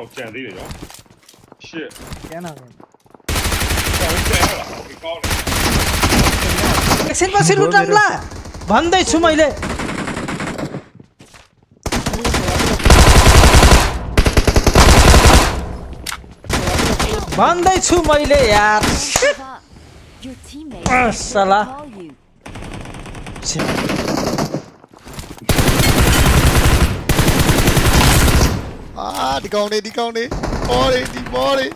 撞见贼的人，是天哪！让人见了，我给高了。एकछिनमा सिरुटनला भन्दैछु मैले भन्दैछु मैले यार सला ဒီကောင်လေးဒီကောင်လေးဘောလေးဒီဘောလေး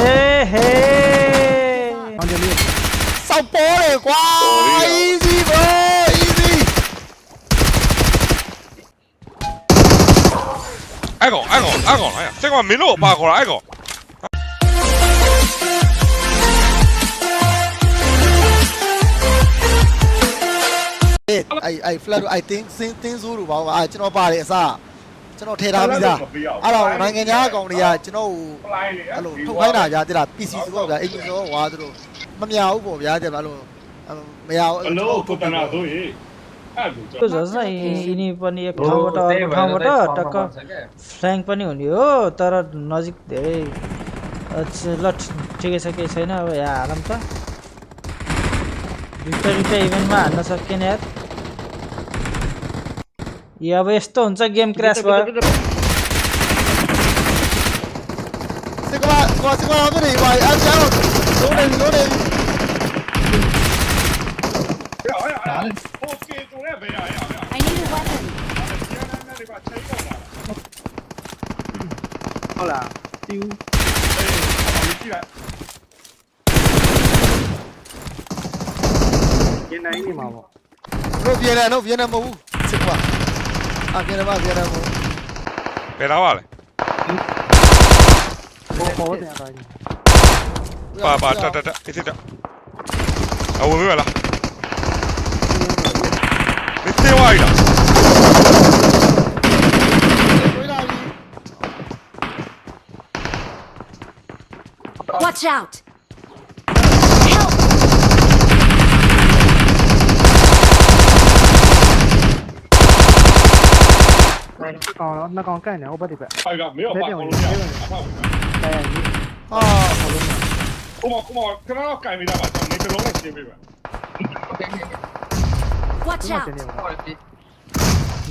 ए हे ဟောင်းကြလေးစောက်ဘောလေးကွာ easy bro easy အဲ့ကောင်အဲ့ကောင်အဲ့ကောင်အဲ့စက်ကောင်မင်းတို့ပါခေါ်တာအဲ့ကောင် အဲ့အဲ့ flat တို့ I think စင်းတင်းစိုးတို့ပါကွာအဲ့ကျွန်တော်ပါတယ်အစားကျွန်တော်ထည့်ထားပြီးသားအဲ့တော့နိုင်ငံခြားအကောင်တွေကကျွန်တော်ကို ဖလိုင်းလေ အဲ့လိုထုတ်ခိုင်းတာကြာတိလား PC ဆိုတော့ဗျာအင်ဂျင်ဆိုတော့ဟွာသူတို့မမြဘူးပေါ့ဗျာတဲ့ဗျာလို့မရဘူး အလုံးကိုတနာဆိုရင်အဲ့လို त्यो झस् न यिनी पनि एक ठाउँबाट अर्को ठाउँबाट टक्क फ्ल्याङ पनि हुने हो तर नजिक धेरै अच्छा, ल ठि- ठिकै छ केही छैन अब यहाँ हालौँ त दुइटा दुइटा इभेन्टमा हान्न सकिएन यार Я вестон за гем красва. Сиква, сиква, сиква, одри, бай, ачао. Лоден, лоден. I need a weapon. ဟုတ်လားတူအေးကြည့်လိုက်ကျင်းနိုင်နေမှာပေါ့တို့ပြေလဲတော့ပြေနေမဟုတ်ဘူးစစ်ကွာ Ah, viene más, viene más. Espera, vale. Pa, pa, ta, ta, ta, este ta. Ah, vuelve, vela. Este va a ir. Watch out! 高了，那刚干的，我把这边。还有个没有换火龙鸟，哎，啊，火龙鸟。我嘛我嘛，刚刚干没得吧？没得龙来接没吧？Watch out！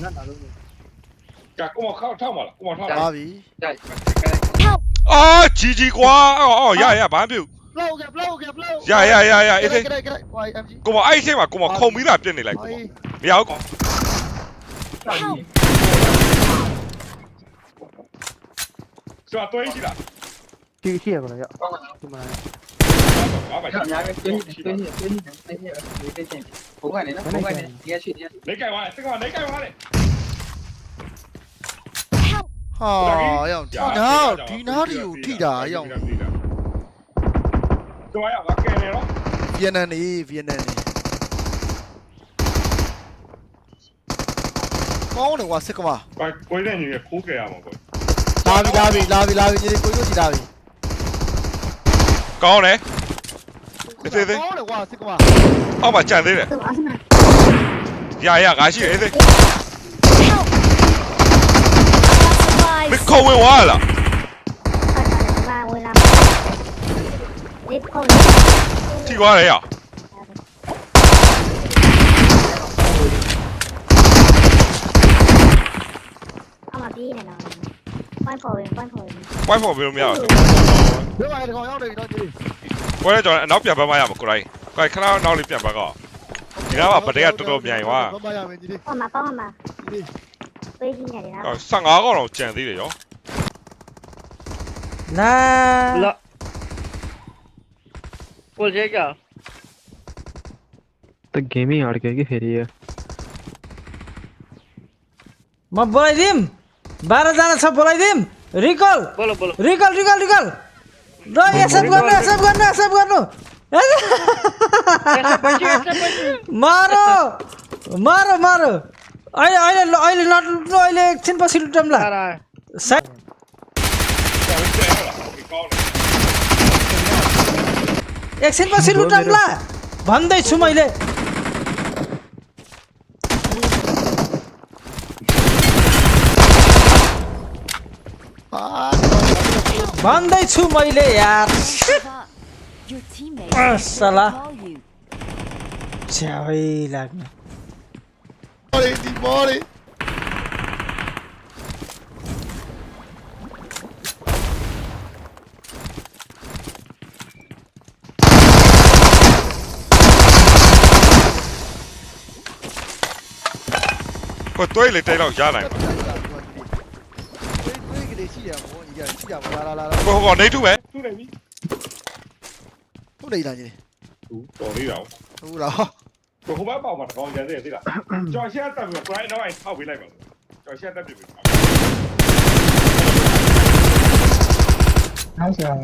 那哪都没。干，我嘛看唱嘛了，我嘛唱了。阿比。啊，叽叽呱！哦哦，呀呀，板表。blow 嘅 blow 嘅 blow 呀呀呀呀အဲ့ဒါကိုမအဲ့ချိန်မှာကိုမခုံပြီးတာပြစ်နေလိုက်ကိုမရဘူးကော ဆိုတော့တွင်းကြည့်လားတီးရှိရကောလေရောက်ဒီမှာဘာပါအများကြီးတွင်းတွင်းတွင်းတွင်းနေနေနေချင်းဘုံကနေနော်ဘုံကနေဒီရရှိဒီရနေကြိုင်သွားတယ်စကနေကြိုင်သွားတယ် Help. ဟာရောက်ဒီနာဒီနာဒီကိုထိတာရောက်တော့ရပါကဲနေတော့ဗီယက်နမ်နေဗီယက်နမ်နေကောင်းတယ်ကွာစစ်ကမာကိုကိုတဲ့ညီကခိုးကြရမှာပေါ့ ലാവി ലാവി ലാവി ലാവി ഇതിൽ പോയി നോക്കി ലാവി có đấy. Thế? Thế thế ông mà chả thế này dạ dạ cái gì thế thế đi không với quá là thì đấy à Hãy subscribe cho kênh Ghiền Mì Gõ Để không bỏ lỡ những video hấp dẫn Rifle, rifle. Rifle ဘယ်လိုမရအောင်။ဒီမှာတကောင်ရောက်နေပြီတော့ကြည့်။ကိုရဲကျွန်တော်နောက်ပြန်ပတ်မရမှာကိုရိုင်း။ကိုရိုင်းခဏနောက်လေးပြန်ပတ်ကော။ဒီကတော့ဗတဲ့ကတော်တော်မြိုင်ွာ။ပတ်မရမယ်ကြည့်။ဟုတ်မှာပေါ့မှာ။ကြည့်။ပေးကြည့်နေတယ်နော်။15ကောင်တော့ကြံသေးတယ်ရော။လာ။လာ။ကိုရဲက तो गेम ही हार गए कि फेरी है मैं बोल दिम बाह्रजना छ बोलाइदिउँ। रिकल। रिकल रिकल रिकल। ल एक्सेप्ट गर्नु एक्सेप्ट गर्नु एक्सेप्ट गर्नु। मारो मारो मारो। अहिले अहिले अहिले नटुट्नु अहिले एकछिन पछि लुटौँला एकछिन पछि लुटौँला भन्दैछु मैले। भन्दैछु मैले यार सला छ्याउै लाग्ने Pô, tô ele, tem não, já, né? လာလာလာ ကိုဟောနေတူပဲ သူ့နေပြီ ဟုတ်နေလားကြီး သူတော်သေးတာ ဟုတ်လား ကိုဟိုဘက်ပေါက်မှာတောင်းကြသေးသေးလားကျော်ရှက်တက်ပြီး grind တော့အဲ့ထောက်ပေးလိုက်ပါကျော်ရှက်တက်ပြီ နောက်ဆောင်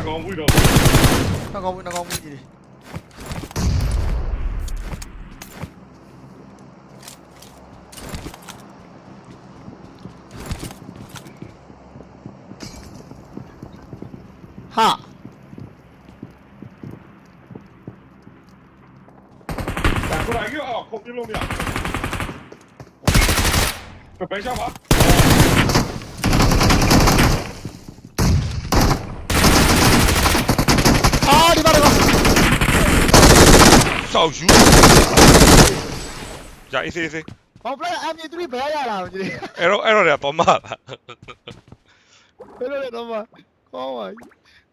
အကောင်ဘူးတော့ နှကောင်းဘူးနှကောင်းဘူးကြီး 하. 꼬라기 아 거기 놈이야. 저 배샤 봐. 아 리바르가. 싸우슈. Ya, ese, ese. Vamos a jugar a mi triple allá, la Era, era de tomar. Era de tomar. Vamos ahí. အဲ့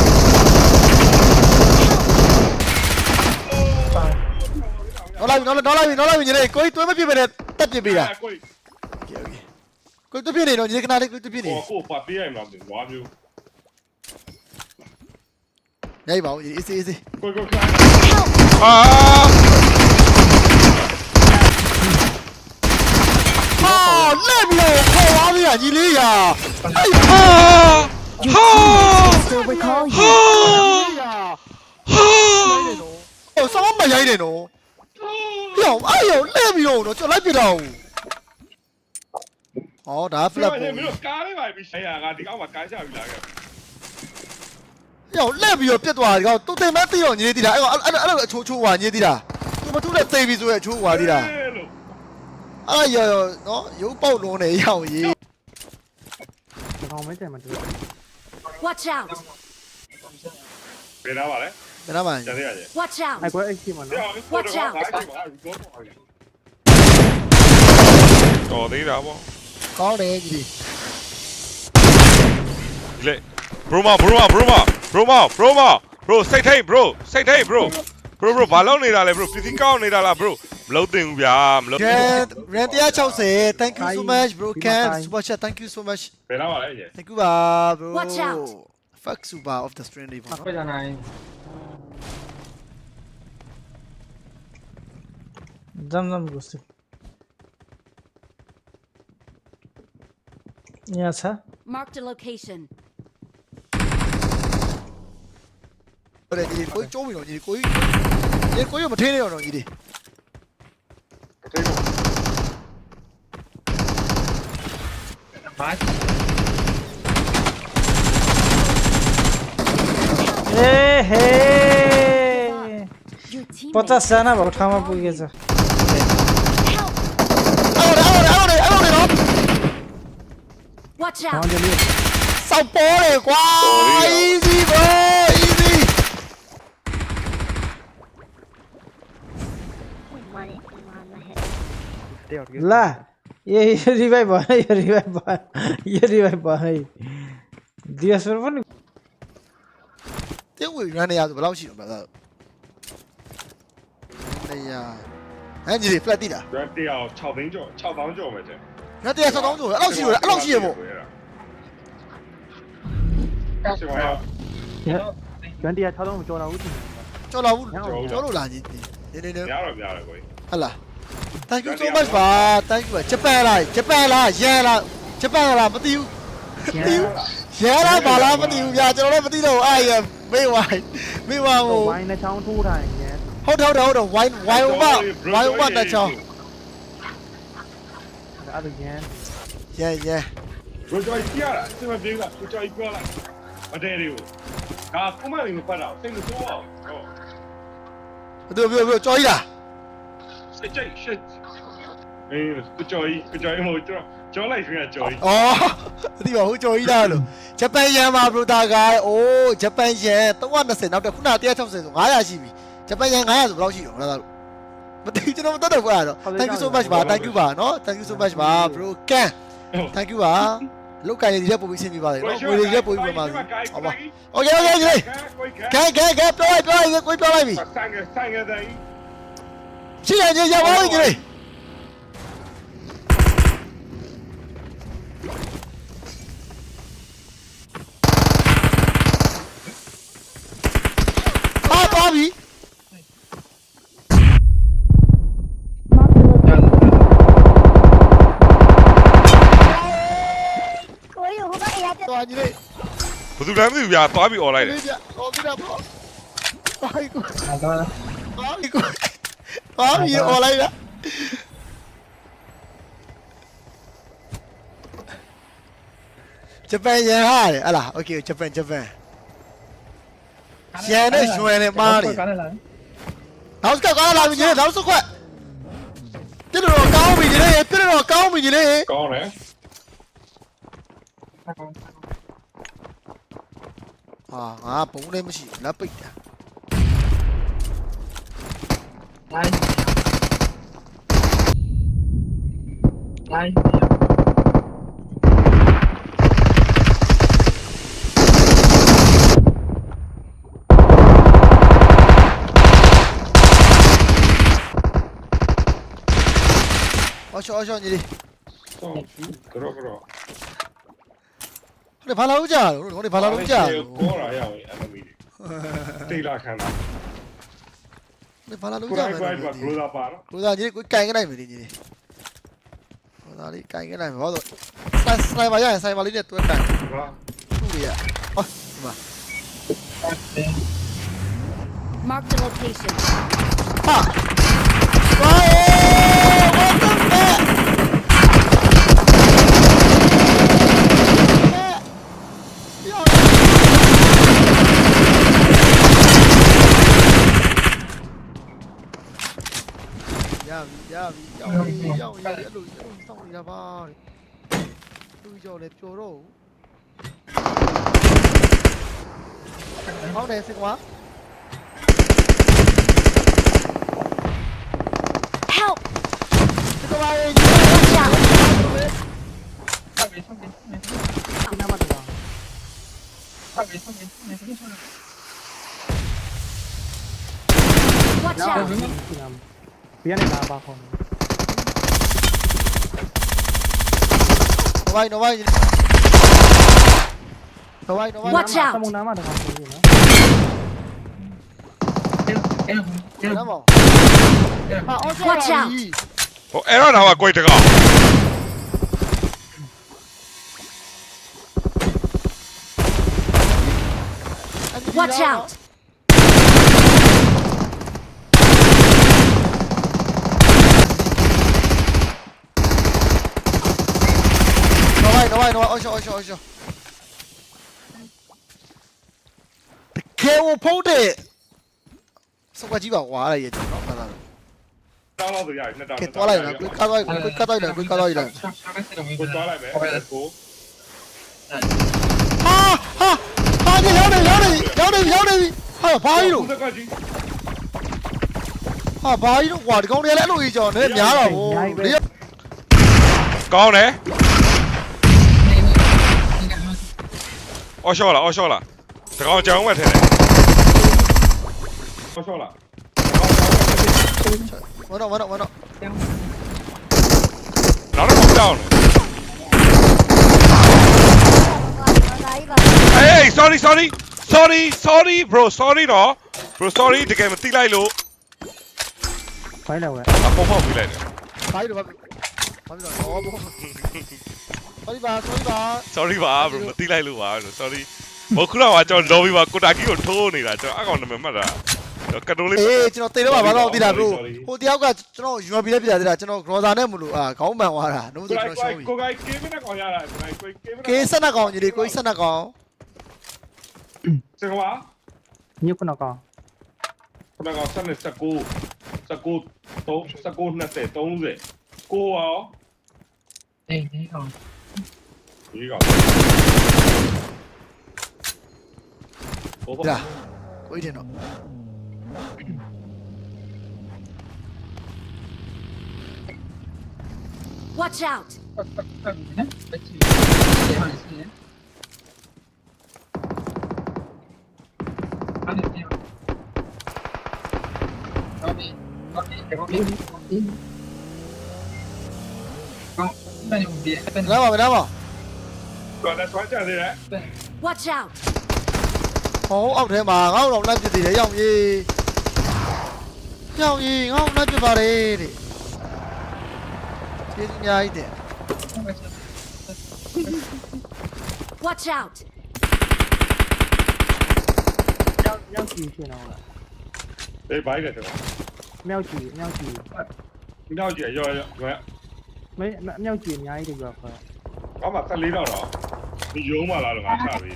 နော်လိုက်နော်နော်လိုက်နော်လိုက်ညီလေးကိုကြီးတွဲမပြစ်ပဲနဲ့တက်ပြစ်ပေးတာကိုကိုကြီးတွဲပြစ်နေတော့ညီလေးခဏလေးကိုကြီးတွဲပြစ်နေကိုကိုပတ်ပေးရမှာလေဝါမျိုးညိုက်ပါဦးအေးစေးအေးစေးကိုကိုခိုင်းအာဟာလက်ပြီးတော့ခေါ်သွားပြီညီလေးရာအဲ့ဟာ Your ဟာ teammate will recall ဟာ you. ညီလေးရာဟာဟိုစောင်းမရိုက်နေ နော်ဟိုအဲ့ရောလက်ပြီးတော့နော်ကျွန်တော်လိုက်ပြတော့ဟောဒါဖဖလလပ်ပ်ပုံပေါ်မင်းတို့ကားလေးပါပြီးဆိုင်ရာကဒီအောက်မှာကားချပြီးလာခဲ့ဟိုလက်ပြီးတော့ပြတ်သွားတယ်ကောင်တူတင်မသိတော့ညီလေးတီးတာအဲ့အဲ့အဲ့လိုအချိုးချိုးွာညီလေးတီးတာသူမထူးတဲ့သိပြီဆိုရဲ့အချိုးွာတီးတာလို့အဲ့ရောရောနော်ရုပ်ပေါက်လုံးနေရအောင်ရေးဒီကောင်မဲကြိုင်မှာတူ Watch out. ဘယ်နာပါလဲ ဘယ်နှမှာကျန်သေးရတယ် Watch out. အဲ့ကွဲအဲ့ရှိမှာနော် Watch out. တော်သေးတာပေါ့ကောင်းတယ်ကြီးဒီလေ bro မ bro မ bro မ bro မ bro မ bro စိတ်ထိတ် bro စိတ်ထိတ် bro bro bro ဘာလုပ်နေတာလဲ bro ပစ္စည်းကောင်းနေတာလား bro မလုပ်သင့်ဘူးဗျာမလုပ် ကဲ rent 160 thank you so much bro can super chat thank you so much ဘယ်နာပါလဲရေ thank you ပါ bro Watch out. fuck super of the stream လေးပါခွဲကြနိုင် जाम जाम घुस्छु यहाँ छ Marked a location. ဟုတ်တယ်ညီကိုကျိုးပြီတော့ညီကိုကြီးညီကိုရမထင်းနေတော့ညီလေး ဘာ A hey Your teammate. पचास जना भएको ठाउँमा पुगेछ Watch out. Sao bố này quá. Easy bro, easy. ला ये रिभाइभ भयो यो रिभाइभ भयो यो रिभाइभ भयो दिएसमा पनि Tiếng hủy ngay này à rồi lao chịu bảo là Này à anh gì flat đi đã. flat đi à chào vĩnh chỗ chào vắng chỗ mà chứ င်းကျော်မယ်ကျန် ငါတရားဆောက်ကောင်းဆိုအဲ့လောက်ရှိလို့အဲ့လောက်ရှိရပေါ့ ရှိပါရော ကျွမ်းတရား6000ကျော်လာဦးတင် ကျော်လာဘူးကျော်လို့လာညီနေနေနေ များတော့များတယ်ကိုကြီး ဟလာ thank you so much ပါ thank you ဂျပန်လားဂျပန်လားရန်လားဂျပန်လားမသိဘူး ရန် ရဲလားဘာလားမသိဘူးဗျာကျွန်တော်လည်းမသိတော့ဘူးအဲ့ရမေးဝိုင်းမေးဝါ ဟို ကို ဝိုင်းနှချောင်းထိုးထားရင်ရန် ဟုတ်တယ်ဟုတ်တယ်ဟုတ်တယ်ဝိုင်းဝိုင်းဝဝိုင်းဝတက်ချောင်း အဲ့ဒါရန်ရဲရဲဘရိုဂျိုင်းကြီးရတာစင်မပြေးလားဘရိုဂျိုင်းပြောလိုက်မတဲတွေကိုဒါကွန်မန့်လေးမဖတ်တော့စိတ်မဆိုးအောင်ဟုတ်ဘယ်လိုပြောပြောကြော်ကြီးလားစိတ်ကြိတ်ရှစ်အေးကြော်ကြီးကြော်ကြီးမဟုတ်ကြော်ကြော်လိုက်ရွှေကကြော်ကြီးอ๋อမသိပါဘူးကြော်ကြီးလားလို့ဂျပန်ယန်မှာဘရိုတာကအိုးဂျပန်ယန်320နောက်တစ်ခုန160ဆို900ရှိပြီဂျပန်ယန်900ဆိုဘယ်လောက်ရှိတော့လဲသားလို့မသိကျွန်တော်မ Thank you naman talaga, ano? Thank you so much, ba? Thank you ba, no? Thank you so much, ba? Bro, Ken! Thank you, ba? လောက်ကန်နေတဲ့ပုံပြီးဆင်းပြီးပါတယ်နော်ငွေတွေရက်ပုံပြီးပါမှာဟောပါ Okay okay okay ကဲကဲကဲပြောလိုက်ပြောလိုက်ကိုပြောလိုက်ပြီရှိရကြရပါဦးကြီးအာပါပြီ သွားကြီးလေးဘယ်သူလဲမသိဘူးဗျာသွားပြီးអော်လိုက်တယ်လေးပြអော်ပြီးတာပေါ့သွားပြီးကိုဟာသွားလားသွားပြီးကိုသွားပြီးអော်လိုက်တာဂျပန်ရန်ဟာတယ်ဟလားโอเคဂျပန်ဂျပန်ရန်နဲ့ရွှင်နဲ့မားတယ်နောက်စကကောင်းလာပြီကြီးနောက်စကွက်ပြစ်တော့ကောင်းပြီကြီးလေးပြစ်တော့ကောင်းပြီကြီးလေးကောင်းတယ် 아, 아, 봉레무시 나쁘 있다. 나이스. 나이스. 어셔 어셔 이리. 어, 그러 그러. ကတော့ဟိုဘာလာလို့ကြာလို့ဟိုဘာလာလို့ကြာလို့ကောလာရအောင်အမမီတေးလာခံတာဟိုဘာလာလို့ကိုကြာရိုမက်လဲဘိုက်ကဘလိုသာပါတော့ကိုသားကြီးကိုကန်ခဲ့လိုက်မယ်ဒီကြီးဟိုသားလေးကန်ခဲ့လိုက်မယ်ဘာလို့စိုင်းစိုင်းပါရရင်စိုင်းပါလေးနဲ့တွဲကန်ဟာသူ့ရဟောဒီမှာ Mark the location. ဟာ ya, ya, ya, ya, ya, ya, lo xong ya vào. Tôi giờ đẹp chỗ rồi. Máu đen xinh quá. Help. Tôi có ai Watch out! 미안해 나봐 거 Nova, Nova. Nova, Nova. Watch out. Tao muốn nắm mà được không? Namo. Watch out. Oh, error nào mà quay được không? Watch out. dawaj, dawaj, osio, osio, osio. ။တကယ်ကိုဖုံးတယ်။စောက်ကကြည့်ပါကွာတဲ့ရေကျွန်တော်မှတ်သားတယ်တောင်းတော့ပြရနှစ်တောင်း။ကဲတော့လိုက်နော် quick cut လိုက် quick cut လိုက် quick cut လိုက်လားကိုသွားလိုက်မယ်ကို။ဟာဟာဟာဒီရောက်နေရောက်နေရောက်နေရောက်နေပြီ။ဟာဘာကြီးလို့သက်ကကြီးဟာဘာကြီးလို့ကွာဒီကောင်တွေလည်းအဲ့လိုကြီးကြောင်နေများတော့ဘူး။ကောင်းတယ် အော်ရှော့လားအော်ရှော့လားတကောင်ကြောင်မဲ့ထဲတယ် ဆောဆောလာ မနော်မနော်မနော် နောက်တော့ကြောင်တယ် လာကြီးပါ Hey sorry sorry sorry sorry bro sorry တော့ bro sorry တကယ်မသိလိုက်လို့ ဖိုင်းလာဝဲ အပေါ်ပေါက်ပြီးလိုက်တယ် ဘာကြီးလို့ဘာဘာလို့တော့ဘော sorry ပါ sorry ပါ sorry ပါ bro မသိလိုက်လို့ပါ bro sorry မခုနကကျွန်တော် lobby မှာကိုတာကီကိုထိုးနေတာကျွန်တော်အကောင်နာမည်မှတ်တာကျွန်တော်ကတ်တိုလေးအေးကျွန်တော်တေတော့ပါဘာလို့သိတာ bro ဟိုတယောက်ကကျွန်တော် UAP လည်းပြတာသေးတာကျွန်တော် groza နဲ့မလို့အာခေါင်းမှန်သွားတာနှုတ်ဆိုကိုကျွန်ကိုတော်ရှုံးပြီကိုကိုကေမနဲ့ကောင်ရတာကိုကိုကေမနဲ့ကေးဆက်နှကောင်ကြီးလေးကိုကြီးဆက်နှကောင်စကွာညခုနကောင်ခုနကဆက်နေ19 19 3 19 20 30ကိုရောအေးဒီကောင်ဒီကောင်ဘောဒါကိုကြီးတင်တော့ Watch out! ပတ်ပတ်ပတ်နော်ပတ်ချီဒီမှာစီးအဲ့ဒီဒီဟုတ်ပြီဟုတ်ပြီဟုတ်ပြီဟုတ်ပြီကောင်း Siga. Opa. Ya. Oye, no. Watch out. Bravo, bravo. တော့လက်ဆွမ်းကြသေးတယ် Watch out! ဟောအောက်ထဲမှာငေါ့တော့လက်ပြသေးတယ်ရောက်ကြီးရောက်ကြီးငေါ့လက်ပြပါတယ်တဲ့ကျေးဇူးအများကြီးတင် Watch out! မြောက်မြောက်ကြီးရှင်းတော့လားအေးဘိုင်းတယ်တော့မြောက်ကြီးမြောက်ကြီးဒီတော့ကြည့်ရောရောရောမဲမြောက်ကြီးအများကြီးတကွာခွာဘာမှ14တော့တော့ ဒီရုံးပါလားလို့ငါချပေး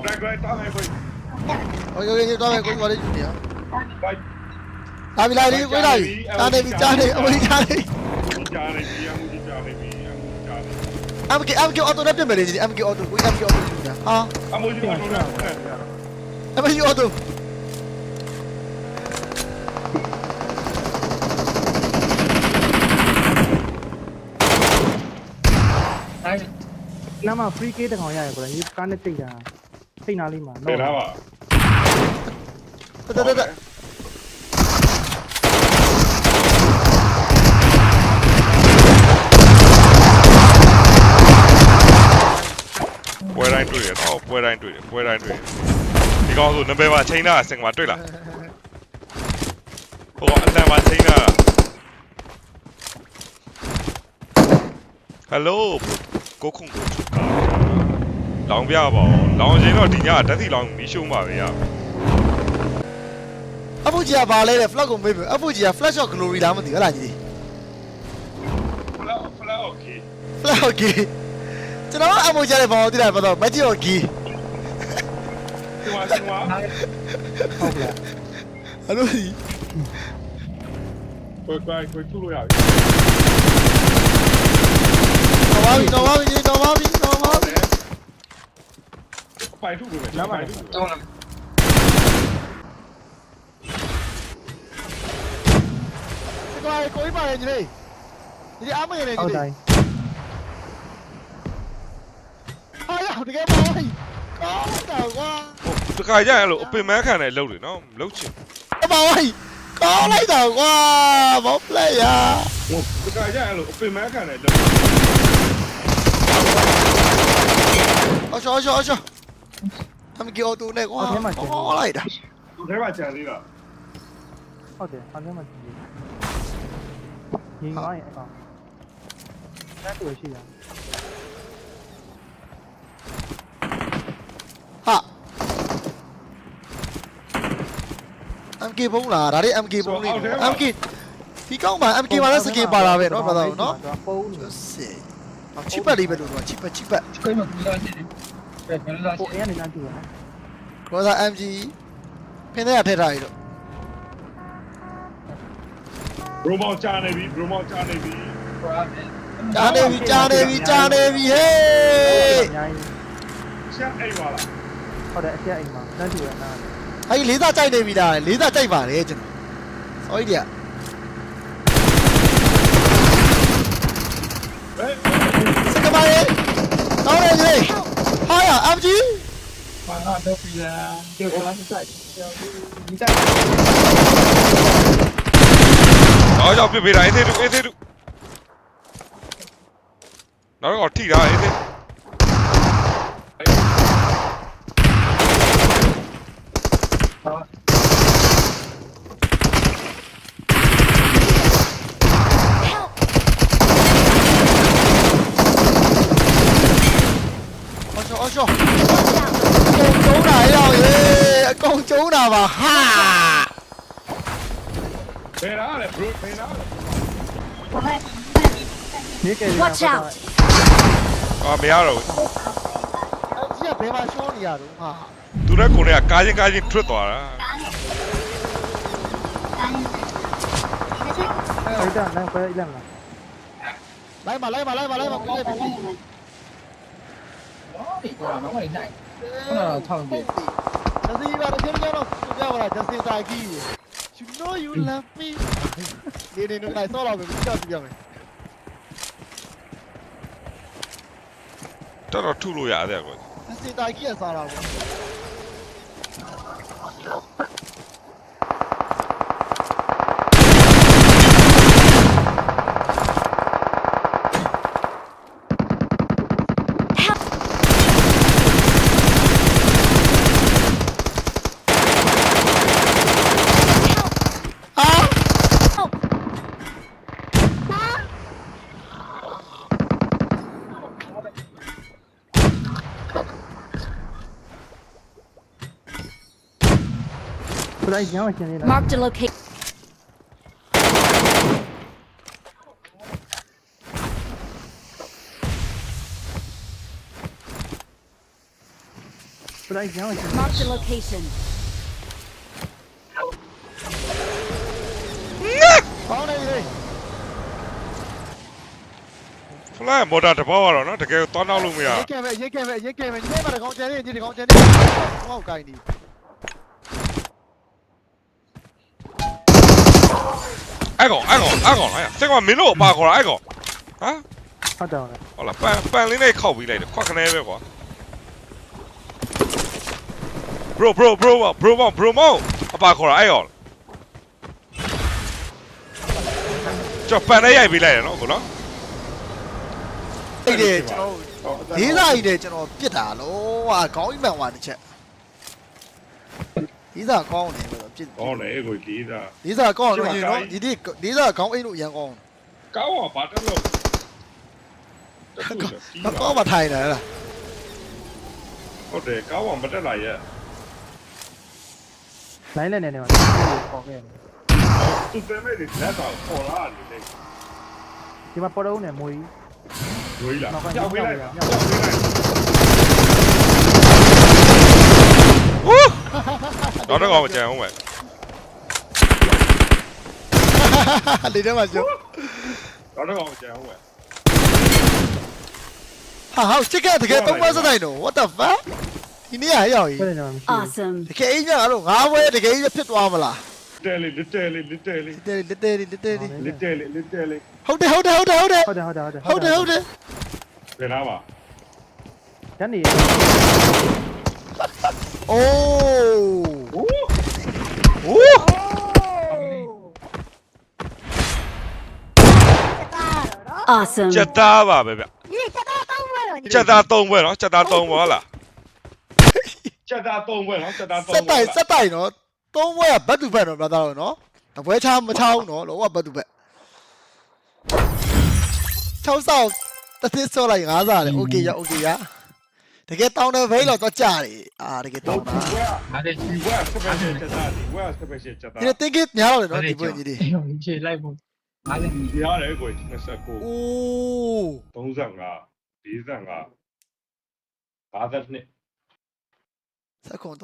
။ Black Light တားမယ်ခွေ။ Okay okay တော့မယ်ကိုပါလေးကြည့်ရ။ Bye ။ဒါပြီလားဒီကိုလာပြီ။တားနေပြီကြားနေအမေကြားနေ။ကြားနေပြီအမေကြားနေပြီအမေကြားနေ။ MK MK auto နဲ့ပြင်မယ်လေဒီ MK auto ကို MK auto ကြည့်ရ။ဟာ။အမေကြီး auto နဲ့။အမေကြီး auto နားမှာ free key တကောင်ရရကွာဒီကားနဲ့တိတ်တာစိတ်နာလေးမှာတယ်လားပါတက်တက်တက်ပွဲတိုင်းတွေ့တယ်တော့ပွဲတိုင်းတွေ့တယ်ပွဲတိုင်းတွေ့တယ်ဒီကောင်ဆိုနံပါတ်ပါချိန်တာအစင်မှာတွေ့လားဟိုကအတန်ပါချိန်တာဟယ်လိုကိုခုံကိုချုပ်တာ လောင်ပြပါဦးလောင်ရင်တော့ဒီညဓာတ်စီလောင်မီးရှို့မှာပဲရအဖူကြီးကဘာလဲလဲ flag ကိုမေးပြီအဖူကြီးက flash of glory လားမသိဘူးဟလားကြီး flag flag okay flag okay ကျွန်တော်အဖူကြီးလည်းဘာလို့တိတယ်ဘာလို့ magic of key ဒီမှာဒီမှာဟုတ်လားအဲ့လိုကြီးကိုယ်ကိုယ်ကိုယ်သူ့လိုရပြီတော်ပါပြီတော်ပါပြီတော်ပါပြီတော်ပါပြီ cái này Coi, coi bài gì đây? Ini apa ini? Oh, dai. Ayah, dia boy. Kau dah gua. Oh, tu kai jangan lu open mic kan ai lau ni, no, lau chin. Boy. Kau lai dah gua. Mau play ya. Oh, tu kai jangan lu open mic kan ai lau. Ojo, ojo, ojo. မခံတဲ့လှုပ်တယ်နော်မလှုပ်ချင် အပါဝိုင်းကောင်းလိုက်တော့ကွာဘောပလက်ယာ ဒီကကြအဲ့လိုအပင်မခံတယ်တော့ အချောအချောအချောအမကြီးအော်တိုနဲ့ကွာကောင်းလိုက်တာ သူထဲမှာကြံသေးတာ ဟုတ်တယ်အော်ထဲမှာကြည့်ညီငါရဲ့အကောင်တက်တွေ့ရှိတာ ဟာ MK ဘုံလားဒါလေး MK ဘုံလေး MK ဒီကောင်းပါ MK ပါလဲစကင်ပါတာပဲเนาะဘာသာเนาะ ပုံးနေ စေချစ်ပတ်လေးပဲလို့တော့ချစ်ပတ်ချစ်ပတ် ကိုယ်မကူလာနေတယ် ဘယ်လိုလာကိုအဲကနေလမ်းကြည့်ရနော် cross MG ဖင်းတဲ့ရထည့်ထားရတော့ဘရိုမောင်ချာနေပြီဘရိုမောင်ချာနေပြီကွာမယ်ကြားနေပြီကြားနေပြီကြားနေပြီဟေးအများကြီးချက်အိမ်ပါလားဟုတ်တယ်အချက်အိမ်မှာလမ်းကြည့်ရနားအဲ့ဒီလေးစားကြိုက်နေပြီလားလေးစားကြိုက်ပါလေကျွန်တော် sorry တရားဟဲ့စကပါလေတော့လေလေဟာ ရ MG ဘာတော့ပြီလားဒီကလာစိုက်ဒီတိုက်တော့ကြောက်ပြစ်ပေးတာအေးသေးတူအေးသေးတူနောက်တော့ထိတာအေးသေးဟာ Help! အော်ရှော့ Watch out! အကုန်ကျုံးတာရောက်ရေ အကုန်ကျုံးတာပါဟာဘယ်လားလဲ bro ဘယ်လားလဲ我们နေကဲ Watch out! အာမရတော့ဘူးကြီးကဘယ်မှာရှောနေရတော့ဟာသူတဲ့ကိုယ်ကကားချင်းကားချင်းထွက်သွားတာအဲ့ဒါလည်းပဲအလမ်းလားလိုက်ပါလိုက်ပါလိုက်ပါလိုက်ပါကိုလေးပြီဒီကောင်တော့ဝင်နိုင်ခု နကထောင်းပြီဂျစီပါတကယ်တော့ပြောပါလားဂျစီတာကြီး You know you love me ဒီနေ့တော့ဆောတော့ပြီကြောက်ပြမယ်တော်တော်ထုလို့ရတယ်ကွာဂျစီတာကြီးရစားတာပေါ့ ဘယ်ညောင်းရှင်နေတာ Marked a location. ဘယ်ညောင်းရှင် Marked a location. ကောင်းနေပြီ ဖလိုင်းမော်တာတဘောကတော့နော်တကယ်သွားနောက်လို့မရ ရေးကဲပဲရေးကဲပဲရေးကဲပဲဒီနေ့မှာတကောင်ကျန်နေ အဲ့ကောင်အဲ့ကောင်အဲ့ကောင်လားစင်ကမင်းတို့ပါခေါ်တာအဲ့ကောင်ဟမ်ဟုတ်တယ်ဟုတ်တယ်ဟုတ်လားပန်ပန်လေးနဲ့ခောက်ပြီးလိုက်တယ်ခွက်ခနဲပဲကွာ bro bro bro bro bro bro bro အပါခေါ်တာအဲ့ကောင်ကျော်ပန်နဲ့ရိုက်ပြီးလိုက်တယ်နော်ကိုနော်အဲ့ဒီကျွန်တော်လေးစားကြီးတယ်ကျွန်တော်ပြစ်တာလို့ဟာခေါင်းကြီးမှန်သွားတစ်ချက် လေးစားကောင်းတယ်ဆိုတော့ပြစ်ကောင်းတယ်ကိုလေးတာလေးစားကောင်းတယ်နော်ဒီဒီလေးစားကောင်းအိတ်လို့အရန်ကောင်းကောင်းအောင်ဘာတက်လို့မကောင်းမှထိုင်တယ်လားဟုတ်တယ်ကောင်းအောင်မတက်လာရဲ့လိုင်းလက်နေနေမှာပေါ်ခဲ့တယ်သူတဲမဲ့ဒီလက်တော့ပေါ်လာတယ်လေဒီမှာပေါ်တော့နေမွေးရွေးလာနောက်ကကြောက်ပေးလိုက်ကြောကြောက်က်ပေးပေးလိုလို က်က်ဝူးတော့တော့ကောင်မကြံအောင်ပဲလေးထဲမှာကျုံတော့တော့ကြံအောင်ပဲဟာဟာချစ်ကတကယ်သုံးပါစတိုင်းတော့ what the fuck ဒီနေ့ရရောက်ကြီးဘယ်ညောင်းမရှိ Awesome. တကယ်ကြီးကတော့ငါးဘွဲတကယ်ကြီးဖြစ်သွားမလားတဲလေးလက်တဲလေးလက်တဲလေးတဲတဲတဲတဲလက်တဲလေးလက်တဲလေးဟုတ်တယ်ဟုတ်တယ်ဟုတ်တယ်ဟုတ်တယ်ဟုတ်တယ်ဟုတ်တယ်ဟုတ်တယ်ဟုတ်တယ်ဟုတ်တယ်ဘယ်လားပါညနေအိုး ဟိုး ဝူး Awesome. ချက်သားပါပဲဗျဒီချက်သားတောင်းပွဲတော့ချက်သား၃ပွဲနော်ချက်သား၃ပွဲဟုတ်လားချက်သား၃ပွဲနော်ချက်သား၃ပွဲစက်တိုင်စက်တိုင်နော်သုံးဘွဲကဘတ်တူဘတ်နော် brother တော့နော်အပွဲချမချောင်းနော်လောကဘတ်တူဘတ်ချောင်းဆောင်တစ်သစ်ဆော့လိုက်၅စားလေ okay ရ okay ရတကယ်တောင်းတဲ့ဘေးတော့တော့ကြတယ်အာတကယ်တောင်းတာဒါတဲ့ဒီဘွဲကစပယ်ချက်သားဒီဘွဲကစပယ်ချက်သားဒီတင်ကစ်များတော့လေနော်ဒီဘွဲကြီးဒီချေလိုက်ဖို့ ငါလည်းဒီရတယ်ကို29 အိုး35 45 52 စက်ခွန်